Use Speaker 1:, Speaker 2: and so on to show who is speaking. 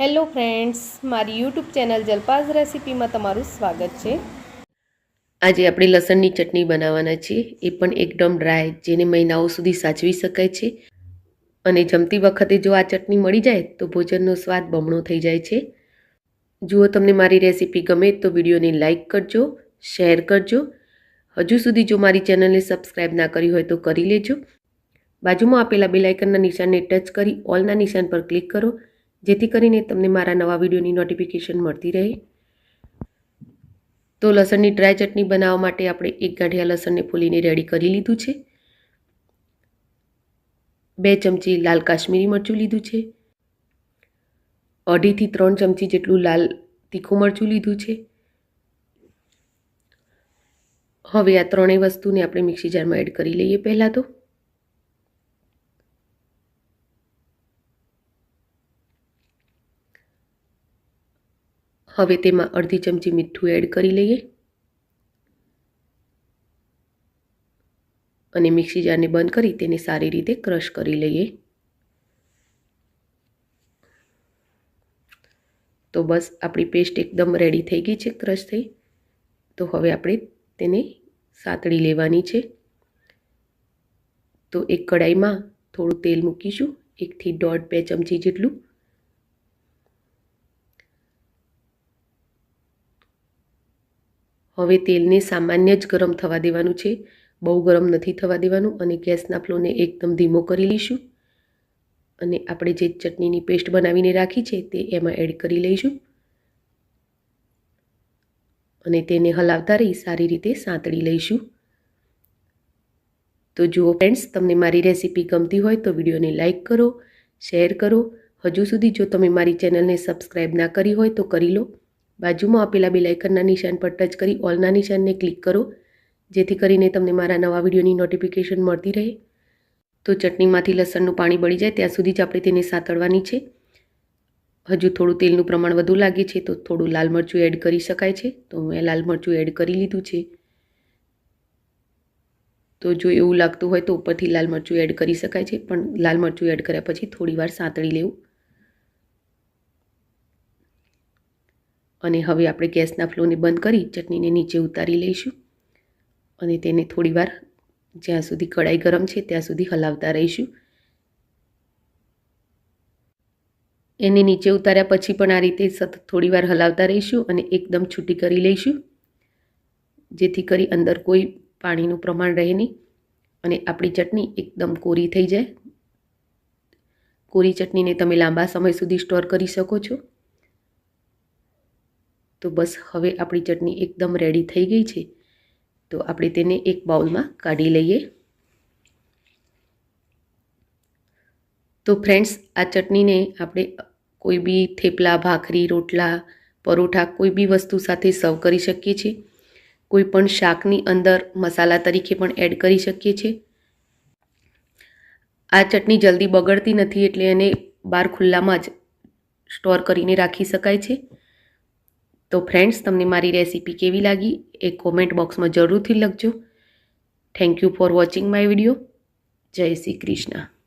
Speaker 1: Hello friends, મારી YouTube channel જલપાઝ રેસિપીમાં તમારું સ્વાગત છે.
Speaker 2: આજે આપણે લસણની ચટણી બનાવવાના છીએ. એ પણ એકદમ ડ્રાય જેને મહિનાઓ સુધી સાચવી શકાય છે. અને જમતી વખતે જો આ ચટણી મળી જાય, તો ભોજનનો સ્વાદ બમણો થઈ જાય છે. જુઓ તમને મારી રેસીપી ગમે, તો વિડીયોને લાઇક કરજો, શેર કરજો. હજુ સુધી જો મારી ચેનલને સબસ્ક્રાઈબ ના કરી હોય, તો કરી લેજો. બાજુમાં આપેલા બેલાઇકનના નિશાનને ટચ કરી, ઓલના નિશાન પર ક્લિક કરો. જેથી કરીને તમને મારા નવા વિડીયોની નોટિફિકેશન મળતી રહે. તો લસણની ડ્રાય ચટણી બનાવવા માટે આપણે એક ગાંઠિયા લસણને ફૂલીને રેડી કરી લીધું છે. બે ચમચી લાલ કાશ્મીરી મરચું લીધું છે. અઢીથી ત્રણ ચમચી જેટલું લાલ તીખું મરચું લીધું છે. હવે આ ત્રણેય વસ્તુને આપણે મિક્સી જારમાં એડ કરી લઈએ પહેલાં તો. હવે તેમાં અડધી ચમચી મીઠું એડ કરી લઈએ. અને મિક્સી જારને બંધ કરી તેને સારી રીતે ક્રશ કરી લઈએ. તો બસ આપણી પેસ્ટ એકદમ રેડી થઈ ગઈ છે, ક્રશ થઈ. તો હવે આપણે તેને સાતળી લેવાની છે. તો એક કડાઈમાં થોડું તેલ મૂકીશું. એકથી દોઢ બે ચમચી જેટલું હવે તેલને સામાન્ય જ ગરમ થવા દેવાનું છે. બહુ ગરમ નથી થવા દેવાનું અને ગેસના ફ્લોને એકદમ ધીમો કરી લઈશું. અને આપણે જે ચટણીની પેસ્ટ બનાવીને રાખી છે તે એમાં એડ કરી લઈશું. અને તેને હલાવતા રહી સારી રીતે સાંતળી લઈશું. તો જુઓ ફ્રેન્ડ્સ તમને મારી રેસીપી ગમતી હોય તો વિડીયોને લાઇક કરો, શેર કરો. હજુ સુધી જો તમે મારી ચેનલને સબસ્ક્રાઈબ ના કરી હોય તો કરી લો. બાજુમાં આપેલા બે લાઇકનના નિશાન પર ટચ કરી ઓલના નિશાનને ક્લિક કરો, જેથી કરીને તમને મારા નવા વિડીયોની નોટિફિકેશન મળતી રહે. તો ચટણીમાંથી લસણનું પાણી બળી જાય, ત્યાં સુધી જ આપણે તેને સાતળવાની છે. હજુ થોડું તેલનું પ્રમાણ વધુ લાગે છે, તો થોડું લાલ મરચું એડ કરી શકાય છે. તો મેં લાલ મરચું એડ કરી લીધું છે. તો જો એવું લાગતું હોય તો ઉપરથી લાલ મરચું એડ કરી શકાય છે, પણ લાલ મરચું એડ કર્યા પછી થોડીવાર સાંતળી લેવું. અને હવે આપણે ગેસના ફ્લોને બંધ કરી ચટણીને નીચે ઉતારી લઈશું. અને તેને થોડીવાર જ્યાં સુધી કડાઈ ગરમ છે ત્યાં સુધી હલાવતા રહીશું. એને નીચે ઉતાર્યા પછી પણ આ રીતે સતત થોડીવાર હલાવતા રહીશું અને એકદમ છૂટી કરી લઈશું. જેથી કરી અંદર કોઈ પાણીનું પ્રમાણ રહે નહીં અને આપણી ચટણી એકદમ કોરી થઈ જાય. કોરી ચટણીને તમે લાંબા સમય સુધી સ્ટોર કરી શકો છો. તો બસ હવે આપણી ચટણી એકદમ રેડી થઈ ગઈ છે. તો આપણે તેને એક બાઉલમાં કાઢી લઈએ. તો ફ્રેન્ડ્સ આ ચટણીને આપણે કોઈ બી થેપલા, ભાખરી, રોટલા, પરોઠા, કોઈ બી વસ્તુ સાથે સર્વ કરી શકીએ છીએ. કોઈ પણ શાકની અંદર મસાલા તરીકે પણ એડ કરી શકીએ છીએ. આ ચટણી જલ્દી બગડતી નથી એટલે એને બહાર ખુલ્લામાં જ સ્ટોર કરીને રાખી શકાય છે. તો ફ્રેન્ડ્સ તમને મારી રેસીપી કેવી લાગી એ કોમેન્ટ બોક્સમાં જરૂરથી લખજો. Thank you for watching my video જય શ્રી કૃષ્ણ.